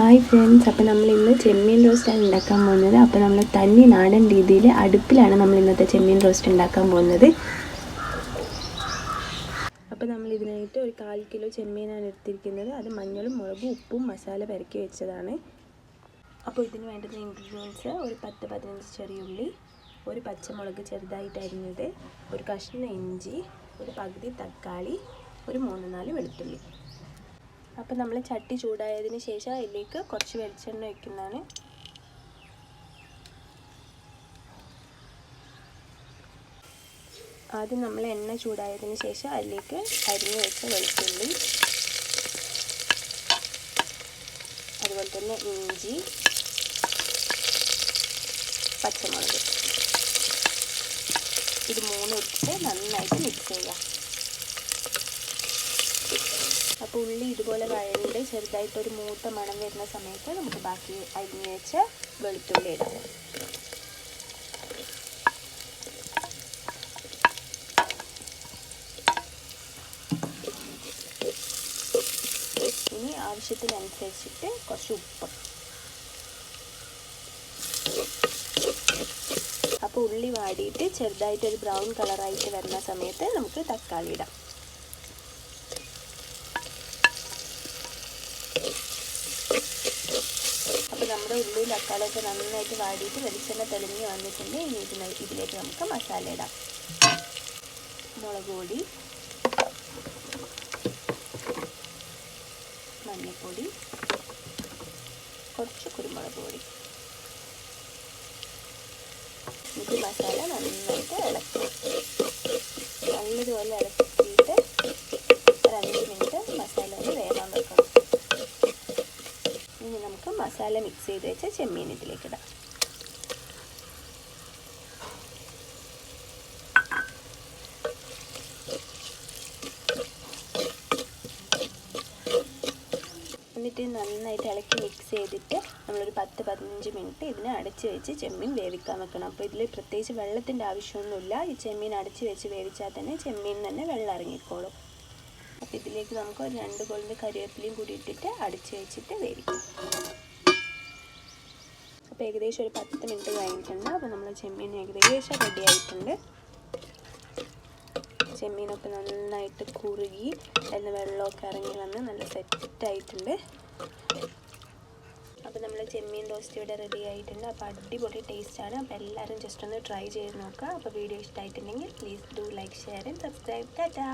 Hi friends അപ്പോൾ നമ്മൾ ഇന്ന് ചെമ്മീൻ റോസ്റ്റാണ് ഉണ്ടാക്കാൻ പോകുന്നത്. അപ്പോൾ നമ്മൾ തനി നാടൻ രീതിയിൽ അടുപ്പിലാണ് നമ്മൾ ഇന്നത്തെ ചെമ്മീൻ റോസ്റ്റ് ഉണ്ടാക്കാൻ പോകുന്നത്. അപ്പോൾ നമ്മൾ ഇതിനായിട്ട് ഒരു കാൽ കിലോ ചെമ്മീനാണ് എടുത്തിരിക്കുന്നത്. അത് മഞ്ഞളും മുളകും ഉപ്പും മസാല പരക്കി വെച്ചതാണ്. അപ്പോൾ ഇതിന് വേണ്ടുന്ന ഇൻഗ്രീഡിയൻസ് ഒരു പത്ത് പതിനഞ്ച് ചെറിയുള്ളി ഒരു പച്ചമുളക് ചെറുതായിട്ട് അരിഞ്ഞത് ഒരു കഷ്ണം ഇഞ്ചി ഒരു പകുതി തക്കാളി ഒരു മൂന്ന് നാല് വെളുത്തുള്ളി. അപ്പോൾ നമ്മൾ ചട്ടി ചൂടായതിന് ശേഷം അതിലേക്ക് കുറച്ച് വെളിച്ചെണ്ണ വയ്ക്കുന്നതാണ് ആദ്യം നമ്മൾ എണ്ണ ചൂടായതിന് ശേഷം അതിലേക്ക് അരിഞ്ഞ് വെച്ച വെളുത്തുള്ളി അതുപോലെ തന്നെ ഇഞ്ചി പച്ചമുളക്. ഇത് മൂന്നും ഇട്ടിട്ട് നന്നായിട്ട് മിക്സ് ചെയ്യുക. അപ്പോൾ ഉള്ളി ഇതുപോലെ വഴണ്ട് ചെറുതായിട്ടൊരു മൂത്ത മണം വരുന്ന സമയത്ത് നമുക്ക് ബാക്കി അരിഞ്ഞ് വെച്ച വെളുത്തുള്ളി ഇടാം. ഇനി ആവശ്യത്തിനനുസരിച്ചിട്ട് കുറച്ച് ഉപ്പ്. അപ്പോൾ ഉള്ളി വാടിയിട്ട് ചെറുതായിട്ടൊരു ബ്രൗൺ കളറായിട്ട് വരുന്ന സമയത്ത് നമുക്ക് തക്കാളി ഇടാം അപ്പോൾ നമ്മുടെ ഉള്ളിയും തക്കാളിയൊക്കെ നന്നായിട്ട് വാടിയിട്ട് വെളിച്ചെണ്ണ തെളിഞ്ഞ് വന്നിട്ടുണ്ട്. ഇനി ഇതിലേക്ക് നമുക്ക് മസാല ഇടാം. മുളക് പൊടി മഞ്ഞൾപ്പൊടി കുറച്ച് കുരുമുളക് പൊടി. ഇത് മസാല നന്നായിട്ട് ഇളക്കി. നല്ലതുപോലെ ഇളക്കിയിട്ട് ഒരു അഞ്ച് മിനിറ്റ് മസാല ഒന്ന് വേകാൻ വെക്കണം ഇനി നമുക്ക് മസാല മിക്സ് ചെയ്ത് വെച്ച ചെമ്മീൻ ഇതിലേക്ക് ഇടാം എന്നിട്ട് നന്നായിട്ട് ഇളക്കി മിക്സ് ചെയ്തിട്ട് നമ്മളൊരു പത്ത് പതിനഞ്ച് മിനിറ്റ് ഇതിനെ അടച്ച് വെച്ച് ചെമ്മീൻ വേവിക്കാൻ വെക്കണം. അപ്പോൾ ഇതിൽ പ്രത്യേകിച്ച് വെള്ളത്തിന്റെ ആവശ്യമൊന്നുമില്ല. ഈ ചെമ്മീൻ അടച്ച് വെച്ച് വേവിച്ചാൽ തന്നെ ചെമ്മീൻ തന്നെ വെള്ളം ഇറങ്ങിക്കോളും. അപ്പോൾ ഇതിലേക്ക് നമുക്ക് ഒരു രണ്ട് കൊള്ളിന്റെ കറിവേപ്പിലയും കൂടി ഇട്ടിട്ട് അടച്ച് വെച്ചിട്ട് വേവിക്കാം. അപ്പോൾ ഏകദേശം ഒരു പത്ത് മിനിറ്റ് കഴിഞ്ഞിട്ടുണ്ട്. അപ്പോൾ നമ്മൾ ചെമ്മീൻ ഏകദേശം റെഡി ആയിട്ടുണ്ട്. ചെമ്മീനൊക്കെ നന്നായിട്ട് കുറുകി അതിന് വെള്ളമൊക്കെ ഇറങ്ങി വന്ന് നല്ല സെറ്റായിട്ടുണ്ട് അപ്പോൾ നമ്മൾ ചെമ്മീൻ റോസ്റ്റ് ഇവിടെ റെഡി ആയിട്ടുണ്ട്. അപ്പോൾ അടിപൊളി ടേസ്റ്റാണ് അപ്പോൾ എല്ലാവരും ജസ്റ്റ് ഒന്ന് ട്രൈ ചെയ്ത് നോക്കുക. അപ്പോൾ വീഡിയോ ഇഷ്ടമായിട്ടുണ്ടെങ്കിൽ please do like share and subscribe Tata